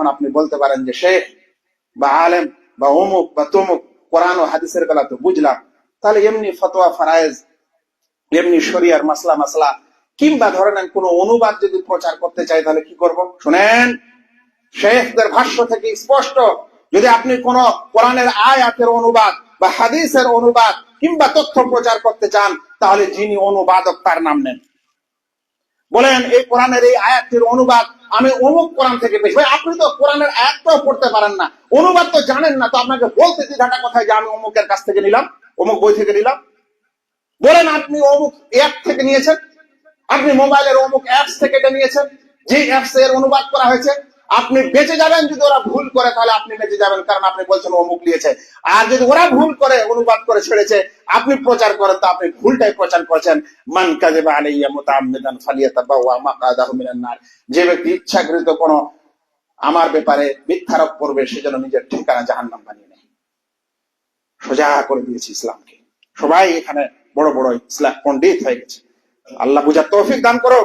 এখন আপনি বলতে পারেন যে শেখ বা আলেম বা অমুক বা তমুক কোরআন ও হাদিসের বেলা তো বুঝলাম। তাহলে এমনি ফতোয়া ফারায়েজ, এমনি শরিয়ার মাসলা মাসলা, কিংবা ধরে নেন কোন অনুবাদ যদি প্রচার করতে চাই তাহলে কি করব? শুনেন, শেখদের ভাষ্য থেকে স্পষ্ট, যদি আপনি কোন কোরআনের আয়াতের অনুবাদ বা হাদিসের অনুবাদ কিংবা তথ্য প্রচার করতে চান, তাহলে যিনি অনুবাদক তার নাম নেন। বলেন, এই কোরআনের এই আয়াতটির অনুবাদ, আমি অমুক কোরআন থেকে পেয়েছি ভাই, আপনি তো কোরআনের আয়াতটাও পড়তে পারেন না। অনুবাদ তো জানেন না, তো আপনাকে বলতে দ্বিধাটা কোথায় যে আমি অমুকের কাছ থেকে নিলাম, অমুক বই থেকে নিলাম? বলেন, আপনি অমুক অ্যাপ থেকে নিয়েছেন, আপনি মোবাইলের অমুক অ্যাপস থেকে এটা নিয়েছেন, যে অ্যাপস এর অনুবাদ করা হয়েছে আপনি বেঁচে যাবেন যদি ওরা ভুল করে, তাহলে আপনি বেঁচে যাবেন, কারণ আপনি বলছেন অমুক নিয়েছে। আর যদি ওরা ভুল করে, অনুবাদ করে ছেড়েছে, আপনি প্রচার করেন, তো আপনি ভুলটাই প্রচার করেছেন। মান নার। যে ব্যক্তি ইচ্ছাকৃত কোনো আমার ব্যাপারে মিথ্যারোপ করবে সেজন্য নিজের ঠিকানা জাহান্নাম বানিয়ে নেয়। সোজা করে দিয়েছি ইসলামকে। সবাই এখানে বড় বড় ইসলাম পণ্ডিত হয়ে গেছে। আল্লাহ বুঝার তৌফিক দান করো